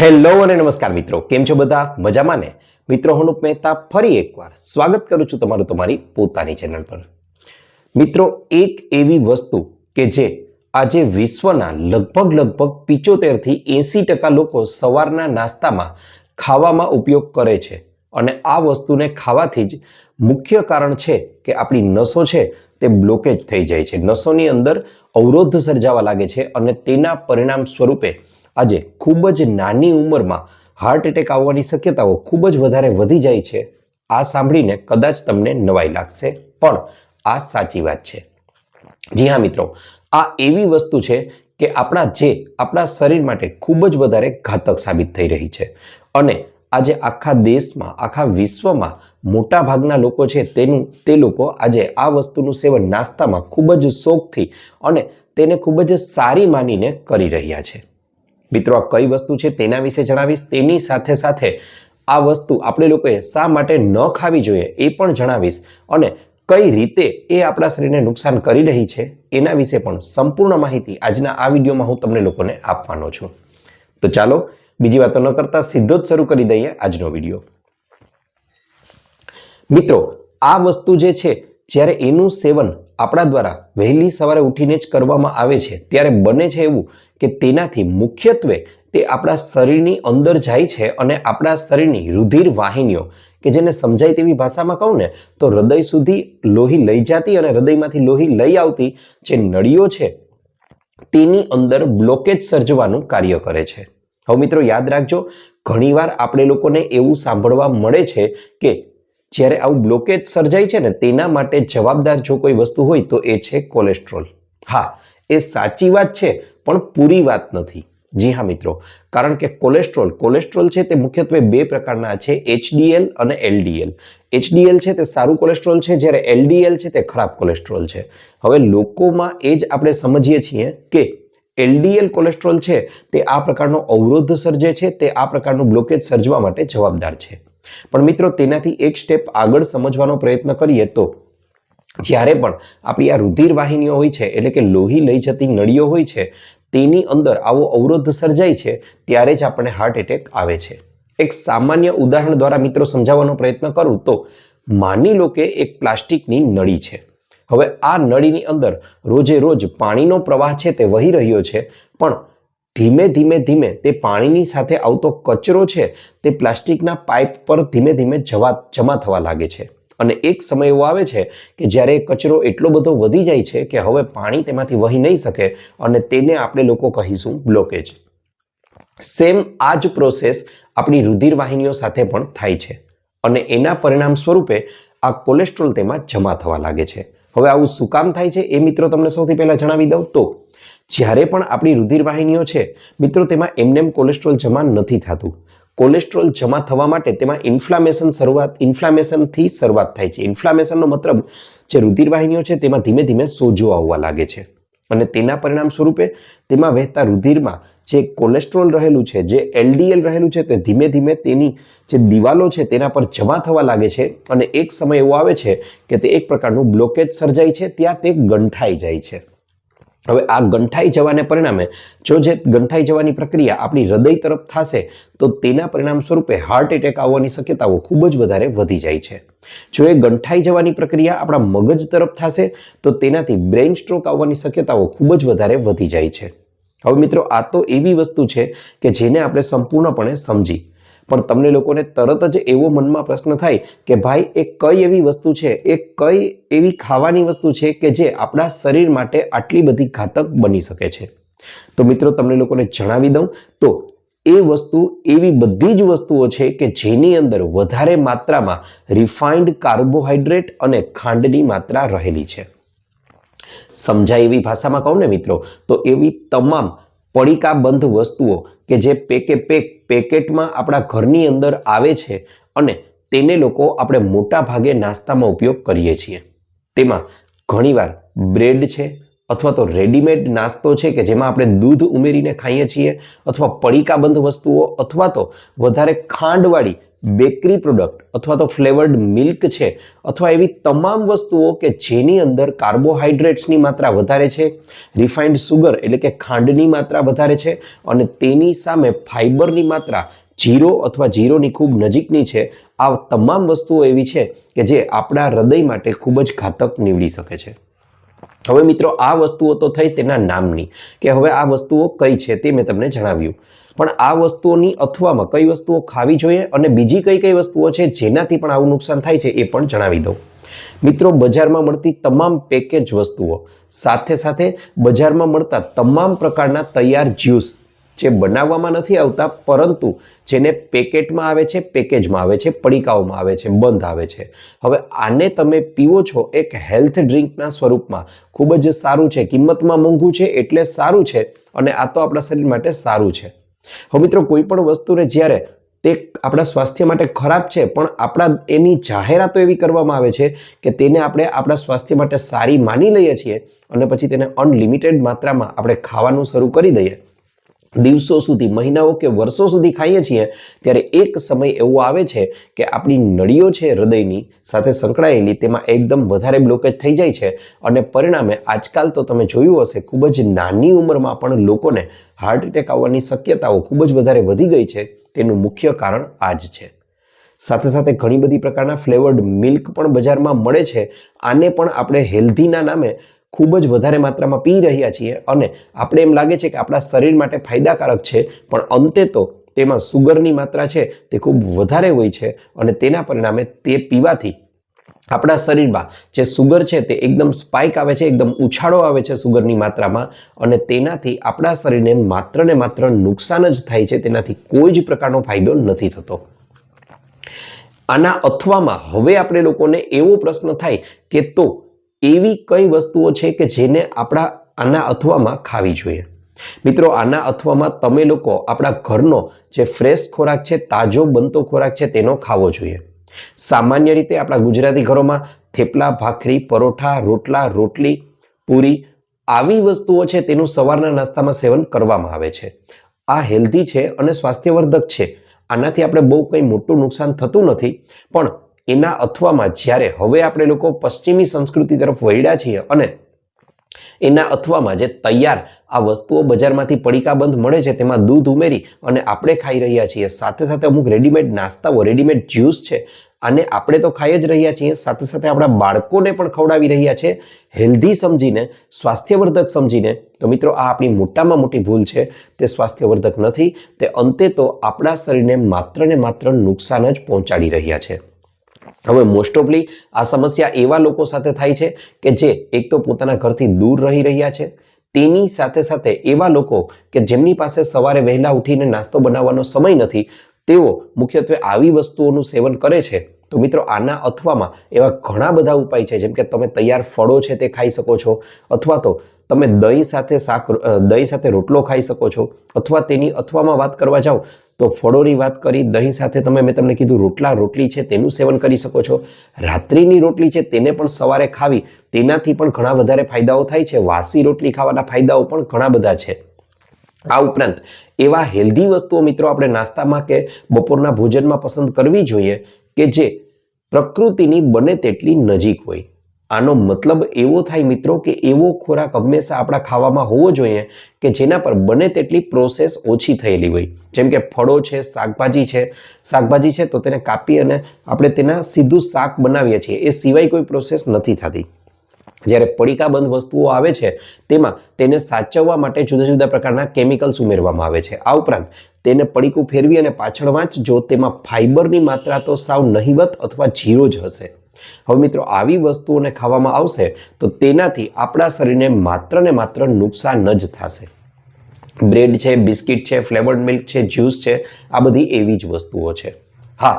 Hello અને નમસ્કાર મિત્રો, કેમ છો બધા? મજામાં ને? મિત્રો, હું મહેતા ફરી એકવાર સ્વાગત કરું છું તમારું તમારી પોતાની ચેનલ પર. મિત્રો, એક એવી વસ્તુ કે જે આજે વિશ્વના લગભગ લગભગ પિચોતેરથી એંસી ટકા લોકો સવારના નાસ્તામાં ખાવામાં ઉપયોગ કરે છે અને આ વસ્તુને ખાવાથી જ મુખ્ય કારણ છે કે આપણી નસો છે તે બ્લોકેજ થઈ જાય છે. નસોની અંદર અવરોધ સર્જાવા લાગે છે અને તેના પરિણામ સ્વરૂપે આજે ખૂબ જ નાની ઉંમરમાં હાર્ટ એટેક આવવાની શક્યતાઓ ખૂબ જ વધારે વધી જાય છે. આ સાંભળીને કદાચ તમને નવાઈ લાગશે, પણ આ સાચી વાત છે. જી હા મિત્રો, આ એવી વસ્તુ છે કે આપણા જે આપણા શરીર માટે ખૂબ જ વધારે ઘાતક સાબિત થઈ રહી છે. અને આજે આખા દેશમાં, આખા વિશ્વમાં મોટા ભાગના લોકો છે તેનું, તે લોકો આજે આ વસ્તુનું સેવન નાસ્તામાં ખૂબ જ શોખથી અને તેને ખૂબ જ સારી માનીને કરી રહ્યા છે. મિત્રો, આ કઈ વસ્તુ છે તેના વિશે જણાવીશ. તેની સાથે સાથે આ વસ્તુ આપણે લોકોએ શા માટે ન ખાવી જોઈએ એ પણ જણાવીશ. અને કઈ રીતે એ આપણા શરીરને નુકસાન કરી રહી છે એના વિશે પણ સંપૂર્ણ માહિતી આજના આ વિડીયોમાં હું તમને લોકોને આપવાનો છું. તો ચાલો, બીજી વાતો ન કરતા સીધો જ શરૂ કરી દઈએ આજનો વીડિયો. મિત્રો, આ વસ્તુ જે છે, જ્યારે એનું સેવન આપણા દ્વારા વહેલી સવારે ઉઠીને જ કરવામાં આવે છે. ત્યારે બને છે એવું કે તેનાથી મુખ્યત્વે તે આપણા શરીરની અંદર જાય છે અને આપણા શરીરની રુધિર વાહિનીઓ, કે જેને સમજાય તેવી ભાષામાં કહું ને, તો હૃદય સુધી લોહી લઈ જતી અને હૃદયમાંથી લોહી લઈ આવતી જે નળીઓ છે, તેની અંદર બ્લોકેજ સર્જવાનું કાર્ય કરે છે. હવે મિત્રો યાદ રાખજો, ઘણીવાર આપણે લોકોને એવું સાંભળવા મળે છે કે જ્યારે આવું બ્લોકેજ સર્જાય છે ને, તેના માટે જવાબદાર જો કોઈ વસ્તુ હોય તો એ છે કોલેસ્ટ્રોલ હા, એ સાચી વાત છે, પણ પૂરી વાત નથી. જી હા મિત્રો, કારણ કે કોલેસ્ટ્રોલ કોલેસ્ટ્રોલ છે તે મુખ્યત્વે બે પ્રકારના છે એચડીએલ અને એલડીએલ એચડીએલ છે તે સારું કોલેસ્ટ્રોલ છે, જ્યારે એલડીએલ છે તે ખરાબ કોલેસ્ટ્રોલ છે. હવે લોકોમાં એ જ આપણે સમજીએ છીએ કે એલડીએલ કોલેસ્ટ્રોલ છે તે આ પ્રકારનો અવરોધ સર્જે છે, તે આ પ્રકારનું બ્લોકેજ સર્જવા માટે જવાબદાર છે. પણ મિત્રો, તેનાથી એક સ્ટેપ આગળ સમજવાનો પ્રયત્ન કરીએ તો જ્યારે પણ આપણી આ રુધિર વાહિનીઓ હોય છે, એટલે કે લોહી લઈ જતી નળીઓ હોય છે, તેની અંદર આવો અવરોધ સર્જાય છે, ત્યારે જ આપણને હાર્ટ એટેક આવે છે. એક સામાન્ય ઉદાહરણ દ્વારા મિત્રો સમજાવવાનો પ્રયત્ન કરું તો માની લો કે એક પ્લાસ્ટિકની નળી છે. હવે આ નળીની અંદર રોજે રોજ પાણીનો પ્રવાહ છે તે વહી રહ્યો છે, પણ ધીમે ધીમે ધીમે તે પાણીની સાથે આવતો કચરો છે તે પ્લાસ્ટિકના પાઇપ પર ધીમે ધીમે જવા જમા થવા લાગે છે. અને એક સમય એવો આવે છે કે જ્યારે કચરો એટલો બધો વધી જાય છે કે હવે પાણી તેમાંથી વહી નહીં શકે અને તેને આપણે લોકો કહીશું બ્લોકેજ સેમ આ જ પ્રોસેસ આપણી રુધિર વાહિનીઓ સાથે પણ થાય છે. અને એના પરિણામ સ્વરૂપે આ કોલેસ્ટ્રોલ તેમાં જમા થવા લાગે છે. હવે આવું શું કામ થાય છે એ મિત્રો તમને સૌથી પહેલાં જણાવી દઉં તો, જ્યારે પણ આપણી રુધિર વાહિનીઓ છે, મિત્રો તેમાં એમનેમ કોલેસ્ટ્રોલ જમા નથી થતું. કોલેસ્ટ્રોલ જમા થવા માટે તેમાં ઇન્ફ્લામેશન શરૂઆત, ઇન્ફ્લામેશનથી શરૂઆત થાય છે. ઇન્ફ્લામેશનનો મતલબ જે રુધિરવાહિનીઓ છે તેમાં ધીમે ધીમે સોજો આવવા લાગે છે. અને તેના પરિણામ સ્વરૂપે તેમાં વહેતા રુધિરમાં જે કોલેસ્ટ્રોલ રહેલું છે, જે એલડીએલ રહેલું છે, તે ધીમે ધીમે તેની જે દિવાલો છે તેના પર જમા થવા લાગે છે અને એક સમય એવો આવે છે કે તે એક પ્રકારનું બ્લોકેજ સર્જાય છે, ત્યાં તે ગંઠાઈ જાય છે. હવે આ ગંઠાઈ જવાને પરિણામે જો જે ગંઠાઈ જવાની પ્રક્રિયા આપણી હૃદય તરફ થશે, તો તેના પરિણામ સ્વરૂપે હાર્ટ એટેક આવવાની શક્યતાઓ ખૂબ જ વધારે વધી જાય છે. જો એ ગંઠાઈ જવાની પ્રક્રિયા આપણા મગજ તરફ થશે, તો તેનાથી બ્રેઇન સ્ટ્રોક આવવાની શક્યતાઓ ખૂબ જ વધારે વધી જાય છે. હવે મિત્રો, આ તો એવી વસ્તુ છે કે જેને આપણે સંપૂર્ણપણે સમજી પણ તમને લોકોને તરત જ એવો મનમાં પ્રશ્ન થાય કે ભાઈ, એ કઈ એવી વસ્તુ છે? એ કઈ એવી ખાવાની વસ્તુ છે કે જે આપણા શરીર માટે આટલી બધી ઘાતક બની શકે છે? તો મિત્રો, તમને લોકોને જણાવી દઉં. તો એ વસ્તુ એવી બધી જ વસ્તુઓ છે કે જેની અંદર વધારે માત્રામાં રિફાઇન્ડ કાર્બોહાઈડ્રેટ અને ખાંડની માત્રા રહેલી છે. સમજાય એવી ભાષામાં કહું ને મિત્રો, તો એવી તમામ પડીકાબંધ વસ્તુઓ કે જે પેકે પેક પેકેટમાં આપણા ઘરની અંદર આવે છે અને તેને લોકો આપણે મોટા ભાગે નાસ્તામાં ઉપયોગ કરીએ છીએ. તેમાં ઘણીવાર બ્રેડ છે અથવા તો રેડીમેડ નાસ્તો છે કે જેમાં આપણે દૂધ ઉમેરીને ખાઈએ છીએ અથવા પડીકાબંધ વસ્તુઓ અથવા તો વધારે ખાંડવાળી બેકરી પ્રોડક્ટ અથવા તો ફ્લેવર્ડ મિલ્ક છે અથવા એવી તમામ વસ્તુઓ કે જેની અંદર કાર્બોહાઈડ્રેટ્સની માત્રા વધારે છે, રિફાઇન્ડ સુગર એટલે કે ખાંડની માત્રા વધારે છે અને તેની સામે ફાઇબરની માત્રા જીરો અથવા જીરોની ખૂબ નજીકની છે, આ તમામ વસ્તુઓ એવી છે કે જે આપણા હૃદય માટે ખૂબ જ ઘાતક નીવડી શકે છે. હવે મિત્રો, આ વસ્તુઓ તો થઈ તેના નામની કે હવે આ વસ્તુઓ કઈ છે તે મેં તમને જણાવ્યું. પણ આ વસ્તુઓની અથવામાં કઈ વસ્તુઓ ખાવી જોઈએ અને બીજી કઈ કઈ વસ્તુઓ છે જેનાથી પણ આવું નુકસાન થાય છે એ પણ જણાવી દઉં. મિત્રો, બજારમાં મળતી તમામ પેકેજ વસ્તુઓ, સાથે સાથે બજારમાં મળતા તમામ પ્રકારના તૈયાર જ્યુસ જે બનાવવામાં નથી આવતા, પરંતુ જેને પેકેટમાં આવે છે, પેકેજમાં આવે છે, પડીકાઓમાં આવે છે, બંધ આવે છે. હવે આને તમે પીવો છો એક હેલ્થ ડ્રિંકના સ્વરૂપમાં. ખૂબ જ સારું છે, કિંમતમાં મોંઘું છે એટલે સારું છે અને આ તો આપણા શરીર માટે સારું છે. હવે મિત્રો, કોઈ પણ વસ્તુને જ્યારે તે આપણા સ્વાસ્થ્ય માટે ખરાબ છે, પણ આપણા એની જાહેરાતો એવી કરવામાં આવે છે કે તેને આપણે આપણા સ્વાસ્થ્ય માટે સારી માની લઈએ છીએ અને પછી તેને અનલિમિટેડ માત્રામાં આપણે ખાવાનું શરૂ કરી દઈએ દિવસો સુધી, મહિનાઓ કે વર્ષો સુધી ખાઈએ છીએ, ત્યારે એક સમય એવો આવે છે કે આપણી નળીઓ છે હૃદયની સાથે સંકળાયેલી, તેમાં એકદમ વધારે બ્લોકેજ થઈ જાય છે અને પરિણામે આજકાલ તો તમે જોયું હશે, ખૂબ જ નાની ઉંમરમાં પણ લોકોને હાર્ટ એટેક આવવાની શક્યતાઓ ખૂબ જ વધારે વધી ગઈ છે, તેનું મુખ્ય કારણ આ જ છે. સાથે સાથે ઘણી બધી પ્રકારના ફ્લેવર્ડ મિલ્ક પણ બજારમાં મળે છે, આને પણ આપણે હેલ્ધીના નામે ખૂબ જ વધારે માત્રામાં પી રહ્યા છીએ અને આપણે એમ લાગે છે કે આપણા શરીર માટે ફાયદાકારક છે, પણ અંતે તો તેમાં સુગરની માત્રા છે, તે ખૂબ વધારે હોય છે અને તેના પરિણામે તે પીવાથી આપણા શરીરમાં જે સુગર છે તે એકદમ સ્પાઇક આવે છે, એકદમ ઉછાળો આવે છે સુગરની માત્રામાં અને તેનાથી આપણા શરીરને માત્ર ને માત્ર નુકસાન જ થાય છે, તેનાથી કોઈ જ પ્રકારનો ફાયદો નથી થતો. આના અથવામાં હવે આપણે લોકોને એવો પ્રશ્ન થાય કે તો એવી કઈ વસ્તુઓ છે કે જેને આપણા આના અથવામાં ખાવી જોઈએ? મિત્રો, આના અથવામાં તમે લોકો આપણા ઘરનો જે ફ્રેશ ખોરાક છે, તાજો બનતો ખોરાક છે, તેનો ખાવો જોઈએ. સામાન્ય રીતે આપણા ગુજરાતી ઘરોમાં થેપલા, ભાખરી, પરોઠા, રોટલા, રોટલી, પૂરી આવી વસ્તુઓ છે, તેનું સવારના નાસ્તામાં સેવન કરવામાં આવે છે. આ હેલ્ધી છે અને સ્વાસ્થ્યવર્ધક છે. આનાથી આપણે બહુ કંઈ મોટું નુકસાન થતું નથી, પણ એના અથવામાં જ્યારે હવે આપણે લોકો પશ્ચિમી સંસ્કૃતિ તરફ વળ્યા છીએ અને એના અથવામાં જે તૈયાર આ વસ્તુઓ બજારમાંથી પડીકાબંધ મળે છે, તેમાં દૂધ ઉમેરી અને આપણે ખાઈ રહ્યા છીએ. સાથે સાથે અમુક રેડીમેડ નાસ્તાઓ રેડીમેડ જ્યુસ છે. અને આપણે તો ખાઈ જ રહ્યા છીએ. સાથે સાથે આપણા બાળકોને પણ ખવડાવી રહ્યા છે. હેલ્ધી સમજીને, સ્વાસ્થ્યવર્ધક સમજીને. તો મિત્રો, આ આપણી મોટામાં મોટી ભૂલ છે. તે સ્વાસ્થ્યવર્ધક નથી. તે અંતે તો આપણા શરીરને માત્ર ને માત્ર નુકસાન જ પહોંચાડી રહ્યા છે. હવે મોસ્ટ ઓફલી આ સમસ્યા એવા લોકો સાથે થાય છે કે જે એક તો પોતાના ઘરથી દૂર રહી રહ્યા છે, તેની સાથે સાથે એવા લોકો કે જેમની પાસે સવારે વહેલા ઉઠીને નાસ્તો બનાવવાનો સમય નથી, તેઓ મુખ્યત્વે આવી વસ્તુઓનું સેવન કરે છે. તો મિત્રો આના અથવામાં એવા ઘણા બધા ઉપાય છે, જેમ કે તમે તૈયાર ફળો છે તે ખાઈ શકો છો, અથવા તો તમે દહીં સાથે શાક દહીં સાથે રોટલો ખાઈ શકો છો, અથવા તેની અથવામાં વાત કરવા જાઓ તો ફળોની વાત કરી, દહીં સાથે તમે, મેં તમને કીધું રોટલા, રોટલી છે, તેનું સેવન કરી શકો છો. રાત્રિની રોટલી છે, તેને પણ સવારે ખાવી. તેનાથી પણ ઘણા વધારે ફાયદાઓ થાય છે. વાસી રોટલી ખાવાના ફાયદાઓ પણ ઘણા બધા છે. આ ઉપરાંત, એવા હેલ્ધી વસ્તુઓ મિત્રો આપણે નાસ્તામાં કે બપોરના ભોજનમાં પસંદ કરવી જોઈએ કે જે પ્રકૃતિની બને તેટલી નજીક હોય. આનો મતલબ એવો થાય મિત્રો કે એવો ખોરાક હંમેશા આપણા ખાવામાં હોવો જોઈએ કે જેના પર બને તેટલી પ્રોસેસ ઓછી થયેલી હોય. જેમ કે ફળો છે, શાકભાજી છે. શાકભાજી છે તો તેને કાપી અને આપણે તેના સીધું શાક બનાવીએ છીએ. એ સિવાય કોઈ પ્રોસેસ નથી થતી. જ્યારે પડીકાબંધ વસ્તુઓ આવે છે તેમાં તેને સાચવવા માટે જુદા જુદા પ્રકારના કેમિકલ્સ ઉમેરવામાં આવે છે. આ ઉપરાંત તેને પડીકું ફેરવી અને પાછળ વાંચજો. તેમાં ફાઇબરની માત્રા તો સાવ નહિવત અથવા જીરો જ હશે. હવે મિત્રો, આવી વસ્તુઓને ખાવામાં આવશે તો તેનાથી આપણા શરીરને માત્ર ને માત્ર નુકસાન જ થશે. બ્રેડ છે, બિસ્કિટ છે, ફ્લેવર્ડ મિલ્ક છે, જ્યુસ છે, આ બધી એવી જ વસ્તુઓ છે. હા,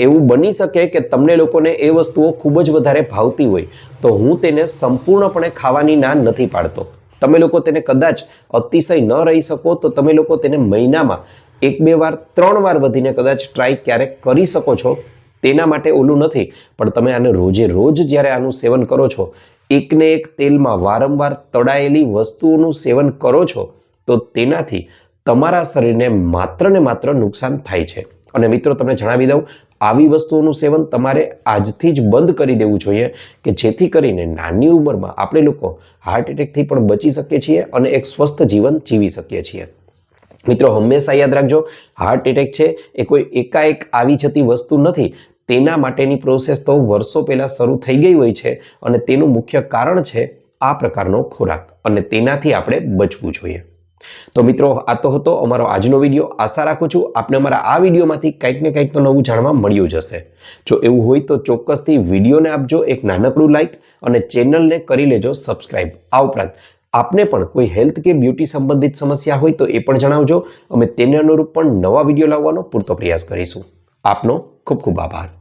એવું બની શકે કે તમને લોકોને એ વસ્તુઓ ખૂબ જ વધારે ભાવતી હોય તો હું તેને સંપૂર્ણપણે ખાવાની ના નથી પાડતો. તમે લોકો તેને કદાચ અતિશય ન રહી શકો તો તમે લોકો તેને મહિનામાં એક બે વાર, ત્રણ વાર વધીને કદાચ ટ્રાય ક્યારેક કરી શકો છો. તેના માટે ઓલું નથી, પણ તમે આને રોજે રોજ જ્યારે આનું સેવન કરો છો, એકને એક તેલમાં વારંવાર તળાયેલી વસ્તુઓનું સેવન કરો છો, તો તેનાથી તમારા શરીરને માત્ર ને માત્ર નુકસાન થાય છે. અને મિત્રો, તમને જણાવી દઉં, આવી વસ્તુઓનું સેવન તમારે આજથી જ બંધ કરી દેવું જોઈએ કે જેથી કરીને નાની ઉંમરમાં આપણે લોકો હાર્ટ એટેકથી પણ બચી શકીએ છીએ અને એક સ્વસ્થ જીવન જીવી શકીએ છીએ. મિત્રો, હંમેશા યાદ રાખજો હાર્ટ એટેક છે એ કોઈ એકાએક આવી જતી વસ્તુ નથી તેના માટેની પ્રોસેસ તો વર્ષો પહેલાં શરૂ થઈ ગઈ હોય છે અને તેનું મુખ્ય કારણ છે આ પ્રકારનો ખોરાક અને તેનાથી આપણે બચવું જોઈએ. તો મિત્રો, આ તો હતો અમારો આજનો વીડિયો. આશા રાખું છું આપને અમારા આ વિડીયોમાંથી કંઈક ને કંઈક તો નવું જાણવા મળ્યું જ હશે. જો એવું હોય તો ચોક્કસથી વિડીયોને આપજો, એક નાનકડું લાઈક અને ચેનલને કરી લેજો સબસ્ક્રાઇબ આ ઉપરાંત આપને પણ કોઈ હેલ્થ કે બ્યુટી સંબંધિત સમસ્યા હોય તો એ પણ જણાવજો. અમે તેને અનુરૂપ પણ નવા વીડિયો લાવવાનો પૂરતો પ્રયાસ કરીશું. આપનો ખૂબ ખૂબ આભાર.